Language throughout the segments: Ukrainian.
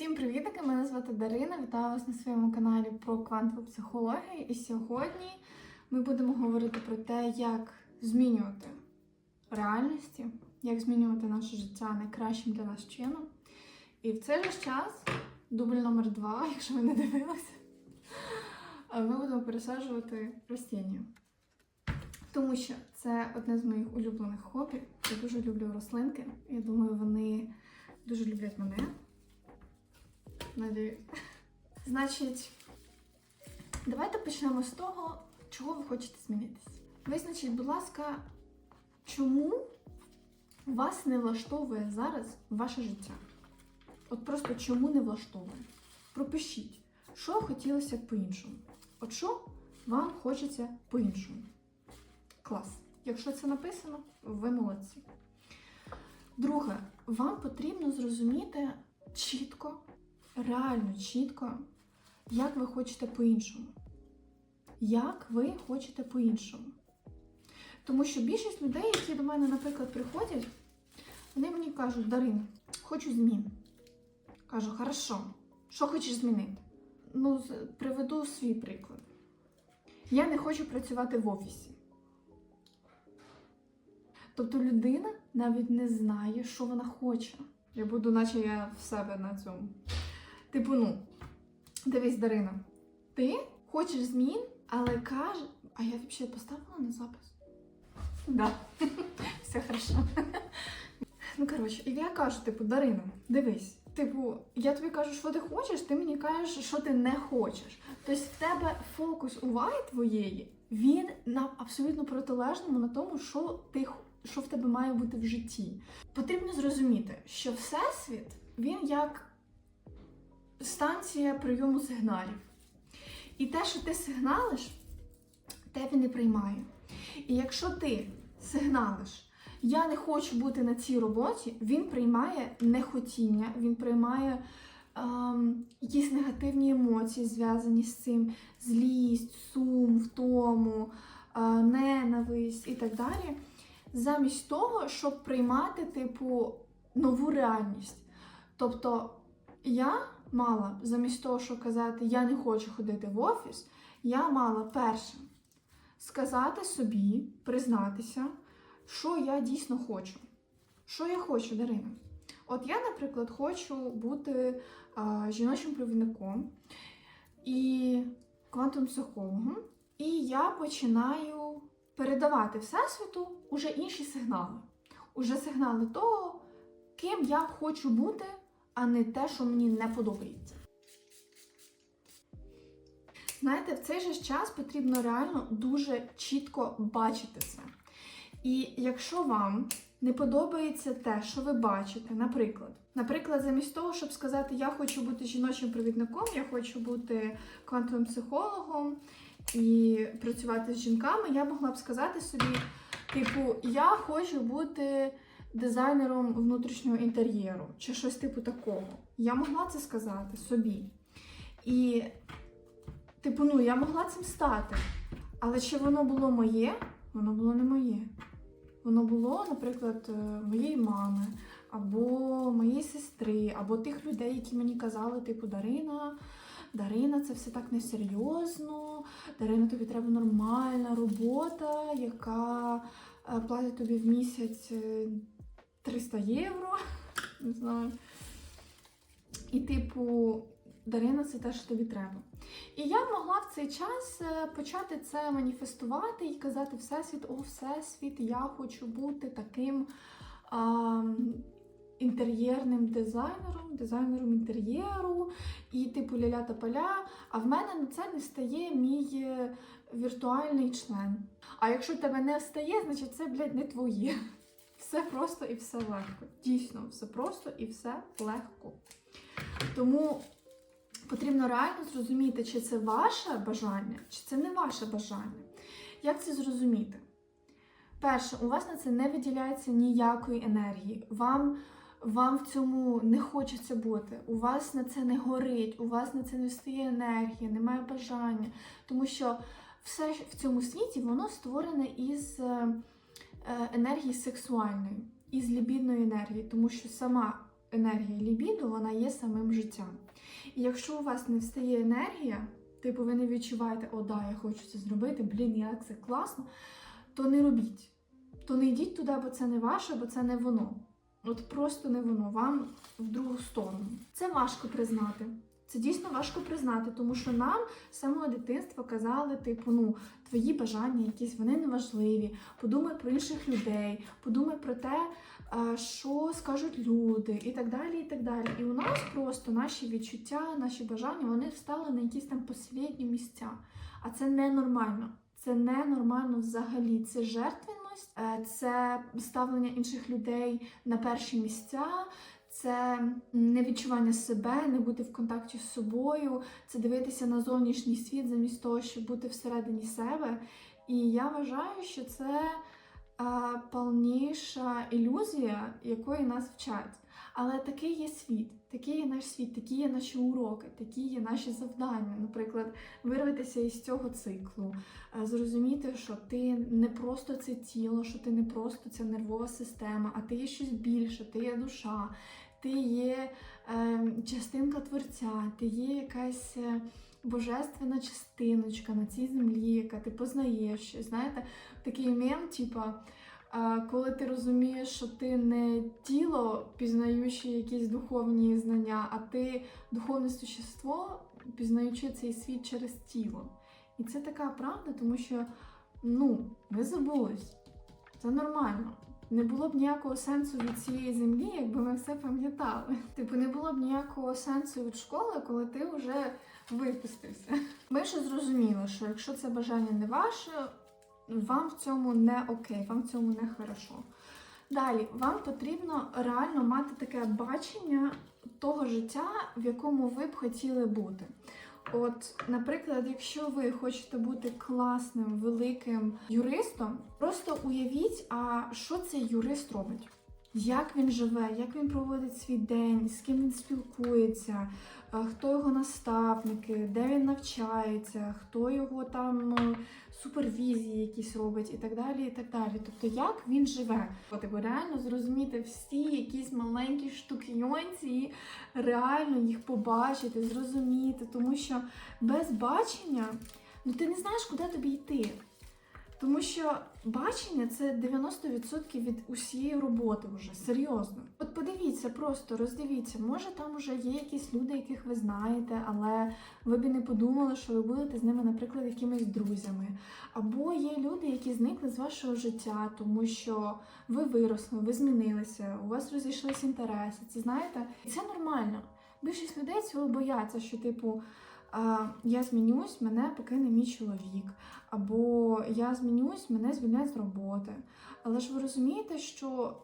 Всім привітики! Мене звати Дарина. Вітаю вас на своєму каналі про квантову психологію. І сьогодні ми будемо говорити про те, як змінювати реальності, як змінювати наше життя найкращим для нас чином. І в цей же час, дубль номер два, якщо ви не дивилися, ми будемо пересаджувати ростіння. Тому що це одне з моїх улюблених хобі. Я дуже люблю рослинки. Я думаю, вони дуже люблять мене. Надіюсь. Значить, давайте почнемо з того, чого ви хочете змінитися. Визначіть, будь ласка, чому вас не влаштовує зараз ваше життя? От просто чому не влаштовує? Пропишіть, що хотілося по-іншому. От що вам хочеться по-іншому. Клас. Якщо це написано, ви молодці. Друге, вам потрібно зрозуміти чітко, реально чітко, як ви хочете по-іншому. Як ви хочете по-іншому. Тому що більшість людей, які до мене, наприклад, приходять, вони мені кажуть, Дарин, хочу змін. Кажу, хорошо, що хочеш змінити? Ну, приведу свій приклад. Я не хочу працювати в офісі. Тобто людина навіть не знає, що вона хоче. Я буду, наче я в себе на цьому. Типу, ну, дивись, Дарина, ти хочеш змін, але каже. А я взагалі поставила на запис? Да. Все хорошо. Ну, коротше, і я кажу, типу, Дарина, дивись, типу, я тобі кажу, що ти хочеш, ти мені кажеш, що ти не хочеш. Тобто в тебе фокус уваги твоєї, він на абсолютно протилежному на тому, що ти що в тебе має бути в житті. Потрібно зрозуміти, що всесвіт він як станція прийому сигналів. І те, що ти сигналиш, те він і приймає. І якщо ти сигналиш, я не хочу бути на цій роботі, він приймає нехотіння, він приймає ем, якісь негативні емоції, зв'язані з цим, злість, сум, втому, е, ненависть і так далі, замість того, щоб приймати, типу, нову реальність. Тобто я мала, замість того, щоб казати, я не хочу ходити в офіс, я мала перше сказати собі, признатися, що я дійсно хочу. Що я хочу, Дарина? От я, наприклад, хочу бути а, жіночим провідником і квантовим психологом, і я починаю передавати Всесвіту уже інші сигнали. Уже сигнали того, ким я хочу бути, а не те, що мені не подобається. Знаєте, в цей же час потрібно реально дуже чітко бачити це. І якщо вам не подобається те, що ви бачите, наприклад, наприклад, замість того, щоб сказати, я хочу бути жіночим провідником, я хочу бути квантовим психологом і працювати з жінками, я могла б сказати собі, типу, я хочу бути дизайнером внутрішнього інтер'єру чи щось типу такого. Я могла це сказати собі. І, типу, ну, я могла цим стати. Але чи воно було моє? Воно було не моє. Воно було, наприклад, е, моєї мами, або моєї сестри, або тих людей, які мені казали, типу, Дарина, Дарина, це все так несерйозно. Дарина, тобі треба нормальна робота, яка е, платить тобі в місяць е, 300 євро. Не знаю. І, типу, Дарина, це те, що тобі треба. І я могла в цей час е, почати це маніфестувати і казати Всесвіт, о, Всесвіт, я хочу бути таким а, інтер'єрним дизайнером, дизайнером інтер'єру, і типу ля-ля та поля. А в мене на це не встає мій е, віртуальний член. А якщо тебе не встає, значить це, блядь, не твоє. Все просто і все легко. Дійсно, все просто і все легко. Тому потрібно реально зрозуміти, чи це ваше бажання, чи це не ваше бажання. Як це зрозуміти? Перше, у вас на це не виділяється ніякої енергії. Вам, вам в цьому не хочеться бути. У вас на це не горить, у вас на це не встає енергія, немає бажання. Тому що все в цьому світі воно створене із е, енергії сексуальної, із лібідної енергії, тому що сама енергія лібіду, вона є самим життям. І якщо у вас не встає енергія, типу ви не відчуваєте, о, да, я хочу це зробити, блін, як це класно, то не робіть. То не йдіть туди, бо це не ваше, бо це не воно. От просто не воно, вам в другу сторону. Це важко признати. Це дійсно важко признати, тому що нам з самого дитинства казали, типу, ну, твої бажання якісь, вони неважливі. Подумай про інших людей, подумай про те, що скажуть люди, і так далі. І так далі. І у нас просто наші відчуття, наші бажання, вони встали на якісь там послідні місця. А це ненормально. Це ненормально взагалі. Це жертвенність, е, це ставлення інших людей на перші місця. Це невідчування себе, не бути в контакті з собою, це дивитися на зовнішній світ замість того, щоб бути всередині себе. І я вважаю, що це е, повніша ілюзія, якої нас вчать. Але такий є світ, такий є наш світ, такі є наші уроки, такі є наші завдання. Наприклад, вирватися із цього циклу, е, зрозуміти, що ти не просто це тіло, що ти не просто ця нервова система, а ти є щось більше, ти є душа, ти є е, частинка творця, ти є якась. е, Божественна частиночка на цій землі, яка ти познаєш. Знаєте, такий мем, типа, а, коли ти розумієш, що ти не тіло, пізнаючи якісь духовні знання, а ти духовне существо, пізнаючи цей світ через тіло. І це така правда, тому що ну, ви забулись. Це нормально. Не було б ніякого сенсу від цієї землі, якби ми все пам'ятали. Типу, не було б ніякого сенсу від школи, коли ти вже випустився. Ми ще зрозуміли, що якщо це бажання не ваше, вам в цьому не окей, вам в цьому не хорошо. Далі, вам потрібно реально мати таке бачення того життя, в якому ви б хотіли бути. От, наприклад, якщо ви хочете бути класним, великим юристом, просто уявіть, а що цей юрист робить? Як він живе, як він проводить свій день, з ким він спілкується, хто його наставники, де він навчається, хто його там е, супервізії якісь робить і так далі. і так далі. Тобто, як він живе? Типу, реально зрозуміти всі якісь маленькі штукйонці, і реально їх побачити, зрозуміти, тому що без бачення ну ти не знаєш, куди тобі йти. Тому що бачення це 90% від усієї роботи вже серйозно. От подивіться, просто роздивіться, може там вже є якісь люди, яких ви знаєте, але ви б не подумали, що ви будете з ними, наприклад, якимись друзями. Або є люди, які зникли з вашого життя, тому що ви виросли, ви змінилися, у вас розійшлися інтереси. Це знаєте, і це нормально. Більшість людей цього бояться, що типу. Я змінюсь, мене покине мій чоловік, або я змінюсь, мене звільнять з роботи. Але ж ви розумієте, що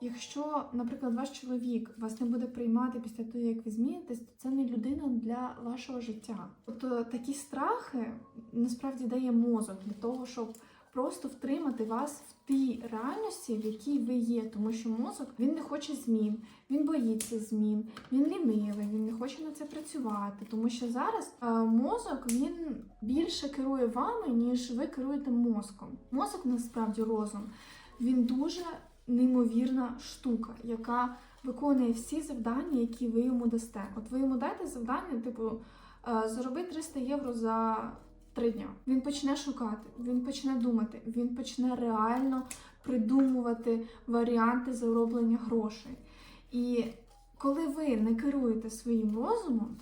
якщо, наприклад, ваш чоловік вас не буде приймати після того, як ви змінитесь, то це не людина для вашого життя. Тобто такі страхи насправді дає мозок для того, щоб просто втримати вас в тій реальності, в якій ви є, тому що мозок він не хоче змін, він боїться змін, він лінивий, він не хоче на це працювати, тому що зараз е, мозок він більше керує вами, ніж ви керуєте мозком. Мозок насправді розум. Він дуже неймовірна штука, яка виконує всі завдання, які ви йому дасте. От ви йому дайте завдання, типу, е, зароби 300 євро за три дня. Він почне шукати, він почне думати, він почне реально придумувати варіанти зароблення грошей. І коли ви не керуєте своїм розумом,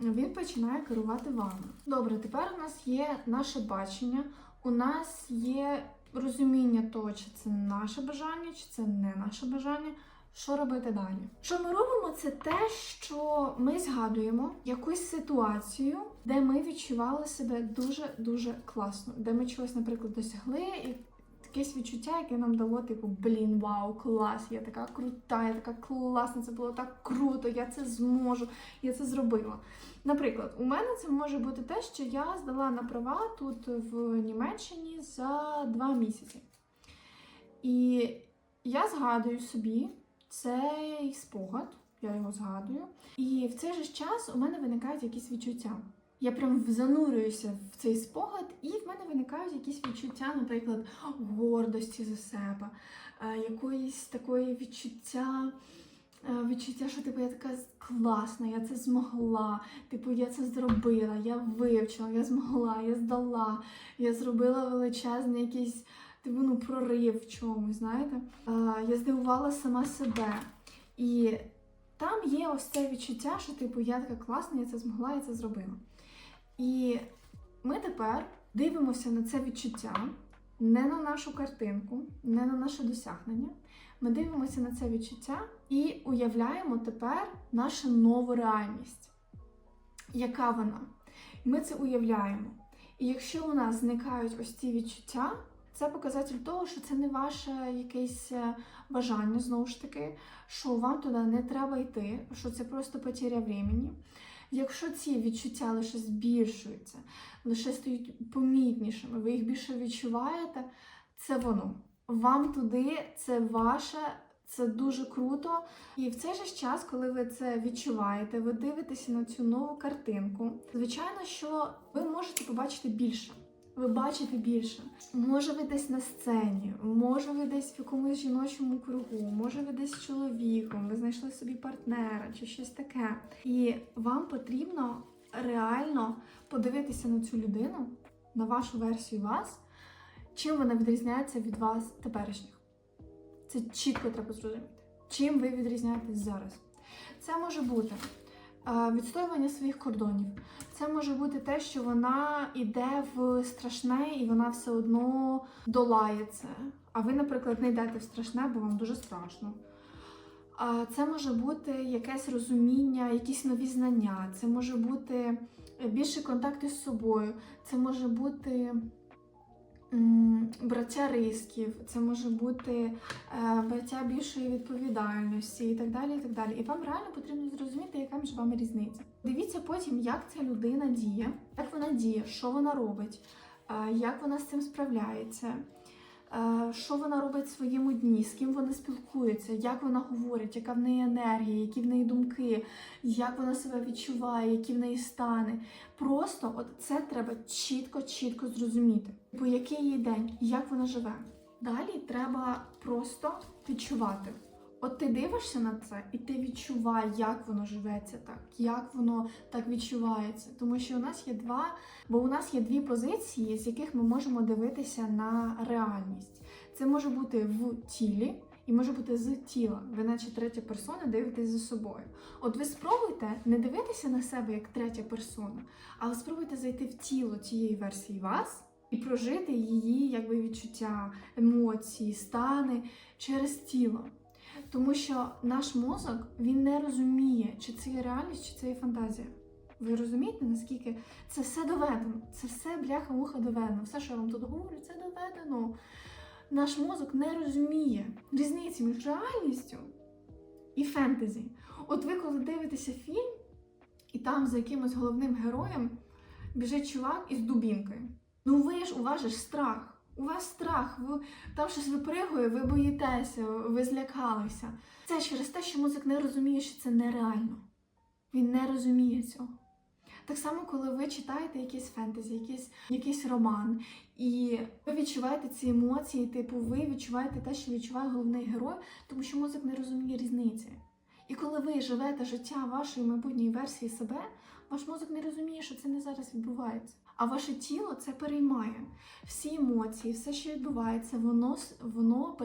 він починає керувати вами. Добре, тепер у нас є наше бачення, у нас є розуміння того, чи це наше бажання, чи це не наше бажання. Що робити далі? Що ми робимо, це те, що ми згадуємо якусь ситуацію, де ми відчували себе дуже дуже класно, де ми чогось, наприклад, досягли, і якесь відчуття, яке нам дало, типу, блін, вау, клас, я така крута, я така класна, це було так круто, я це зможу, я це зробила. Наприклад, у мене це може бути те, що я здала на права тут в Німеччині за два місяці. І я згадую собі цей спогад, я його згадую. І в цей же час у мене виникають якісь відчуття. Я прям занурююся в цей спогад, і в мене виникають якісь відчуття, наприклад, гордості за себе, е, якоїсь такої відчуття е, відчуття, що типу я така класна, я це змогла. Типу, я це зробила, я вивчила, я змогла, я здала, я зробила величезний якийсь типу, ну, прорив в чомусь, знаєте? Я здивувала сама себе. І там є ось це відчуття, що типу я така класна, я це змогла, я це зробила. І ми тепер дивимося на це відчуття не на нашу картинку, не на наше досягнення. Ми дивимося на це відчуття і уявляємо тепер нашу нову реальність. Яка вона? Ми це уявляємо. І якщо у нас зникають ось ці відчуття, це показатель того, що це не ваше якесь е, бажання, знову ж таки, що вам туди не треба йти, що це просто потеря времени. Якщо ці відчуття лише збільшуються, лише стають помітнішими, ви їх більше відчуваєте, це воно. Вам туди, це ваше, це дуже круто. І в цей же час, коли ви це відчуваєте, ви дивитеся на цю нову картинку. Звичайно, що ви можете побачити більше. Ви бачите більше. Може, ви десь на сцені, може, ви десь в якомусь жіночому кругу, може, ви десь з чоловіком, ви знайшли собі партнера чи щось таке. І вам потрібно реально подивитися на цю людину, на вашу версію вас, чим вона відрізняється від вас теперішніх. Це чітко треба зрозуміти. Чим ви відрізняєтесь зараз? Це може бути е, відстоювання своїх кордонів. Це може бути те, що вона йде в страшне і вона все одно долає це. А ви, наприклад, не йдете в страшне, бо вам дуже страшно. А Це може бути якесь розуміння, якісь нові знання, це може бути більше контакту з собою, це може бути браття рисків, це може бути е, браття більшої відповідальності і так далі. І так далі. І вам реально потрібно зрозуміти, яка між вами різниця. Дивіться потім, як ця людина діє, як вона діє, що вона робить, е, як вона з цим справляється. Е, Що вона робить в своєму дні, з ким вона спілкується, як вона говорить, яка в неї енергія, які в неї думки, як вона себе відчуває, які в неї стани. Просто от це треба чітко-чітко зрозуміти. Бо який її день, як вона живе. Далі треба просто відчувати. От ти дивишся на це, і ти відчувай, як воно живеться так, як воно так відчувається. Тому що у нас є два, бо у нас є дві позиції, з яких ми можемо дивитися на реальність. Це може бути в тілі. І може бути з тіла. Ви, наче третя персона, дивитесь за собою. От ви спробуйте не дивитися на себе як третя персона, але спробуйте зайти в тіло цієї версії вас і прожити її якби відчуття, емоції, стани через тіло. Тому що наш мозок він не розуміє, чи це є реальність, чи це є фантазія. Ви розумієте, наскільки це все доведено? Це все бляха-муха доведено. Все, що я вам тут говорю, це доведено. Наш мозок не розуміє різниці між реальністю і фентезі. От ви, коли дивитеся фільм, і там за якимось головним героєм біжить чувак із дубінкою. Ну ви ж у вас же ж страх. У вас страх, ви там щось випригує, ви боїтеся, ви злякалися. Це через те, що мозок не розуміє, що це нереально. Він не розуміє цього. Так само, коли ви читаєте якийсь фентезі, якийсь, якийсь роман, і ви відчуваєте ці емоції, типу, ви відчуваєте те, що відчуває головний герой, тому що мозок не розуміє різниці. І коли ви живете життя вашої майбутньої версії себе, ваш мозок не розуміє, що це не зараз відбувається. А ваше тіло це переймає. Всі емоції, все, що відбувається, воно, воно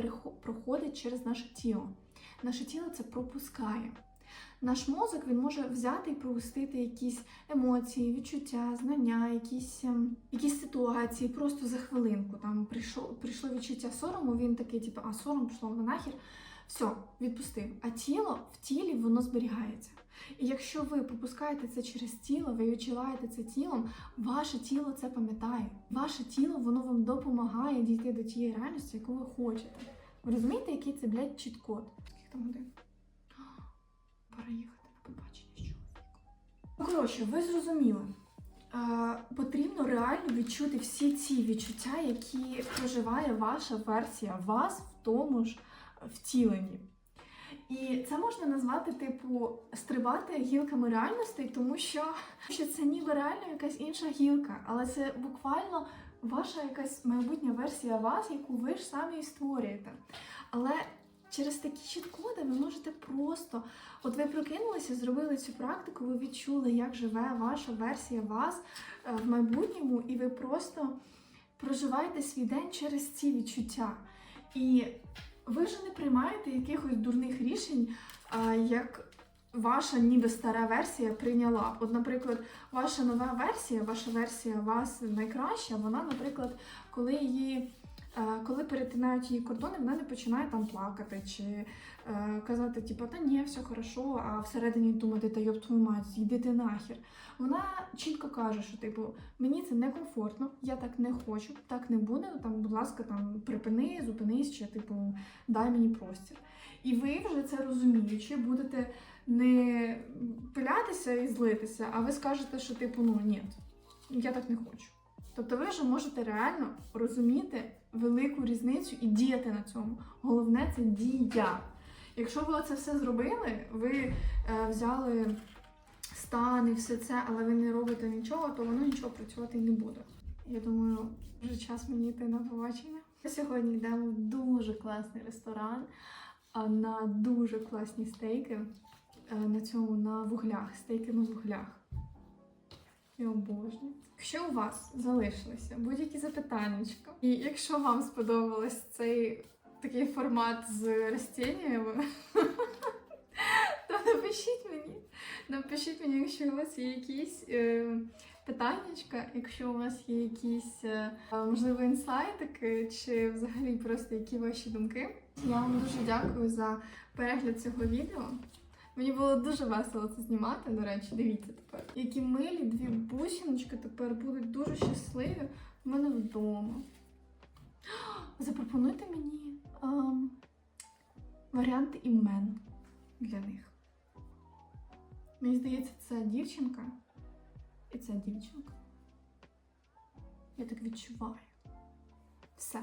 проходить через наше тіло. Наше тіло це пропускає. Наш мозок він може взяти і пропустити якісь емоції, відчуття, знання, якісь, ем, якісь ситуації просто за хвилинку. Там прийшло, прийшло відчуття сорому, він такий, типу, а сором пішло на нахер. Все, відпустив. А тіло в тілі воно зберігається. І якщо ви пропускаєте це через тіло, ви відчуваєте це тілом, ваше тіло це пам'ятає. Ваше тіло воно вам допомагає дійти до тієї реальності, яку ви хочете. Ви розумієте, який це, блядь, чіт-код? Скільки там годин? Пора їхати на побачення з чоловіком. Ну, коротше, ви зрозуміли. Е, потрібно реально відчути всі ці відчуття, які проживає ваша версія вас в тому ж втіленні. І це можна назвати, типу, стрибати гілками реальностей, тому що, що це ніби реально якась інша гілка, але це буквально ваша якась майбутня версія вас, яку ви ж самі і створюєте. Але через такі чіт-коди ви можете просто, от ви прокинулися, зробили цю практику, ви відчули, як живе ваша версія вас е, в майбутньому, і ви просто проживаєте свій день через ці відчуття. І ви вже не приймаєте якихось дурних рішень, а, як ваша ніби стара версія прийняла. От, наприклад, ваша нова версія, ваша версія вас найкраща, вона, наприклад, коли її. е, Коли перетинають її кордони, вона не починає там плакати чи е, казати, типу, та ні, все хорошо, а всередині думати, та йоб твою мать, йди ти нахер. Вона чітко каже, що типу, мені це некомфортно, я так не хочу, так не буде. Там, будь ласка, там припини, зупинись, чи типу дай мені простір. І ви вже це розуміючи, будете не пилятися і злитися, а ви скажете, що типу, ну ні, я так не хочу. Тобто ви вже можете реально розуміти велику різницю і діяти на цьому. Головне це дія. Якщо ви це все зробили, ви е, взяли стан і все це, але ви не робите нічого, то воно нічого працювати не буде. Я думаю, вже час мені йти на побачення. Сьогодні йдемо в дуже класний ресторан на дуже класні стейки. Е, На цьому на вуглях, стейки на вуглях. Я обожнюю. Якщо у вас залишилися будь-які запитання, і якщо вам сподобалось цей такий формат з растіннями, то напишіть мені. Напишіть мені, якщо у вас є якісь е, питаннячка, якщо у вас є якісь е, можливо інсайтики, чи взагалі просто які ваші думки. Я вам дуже дякую за перегляд цього відео. Мені було дуже весело це знімати, до речі, дивіться тепер. Які милі дві бусиночки тепер будуть дуже щасливі в мене вдома. Запропонуйте мені ем, варіанти імен для них. Мені здається, це дівчинка і це дівчинка. Я так відчуваю. Все.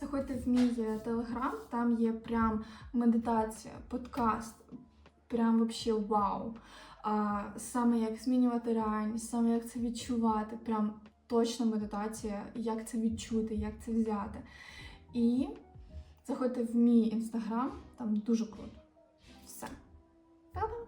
Заходьте в мій е, телеграм, там є прям медитація, подкаст, прям вообще вау. А, саме як змінювати реальність, саме як це відчувати, прям точна медитація, як це відчути, як це взяти. І заходьте в мій інстаграм, там дуже круто. Все. Па-па!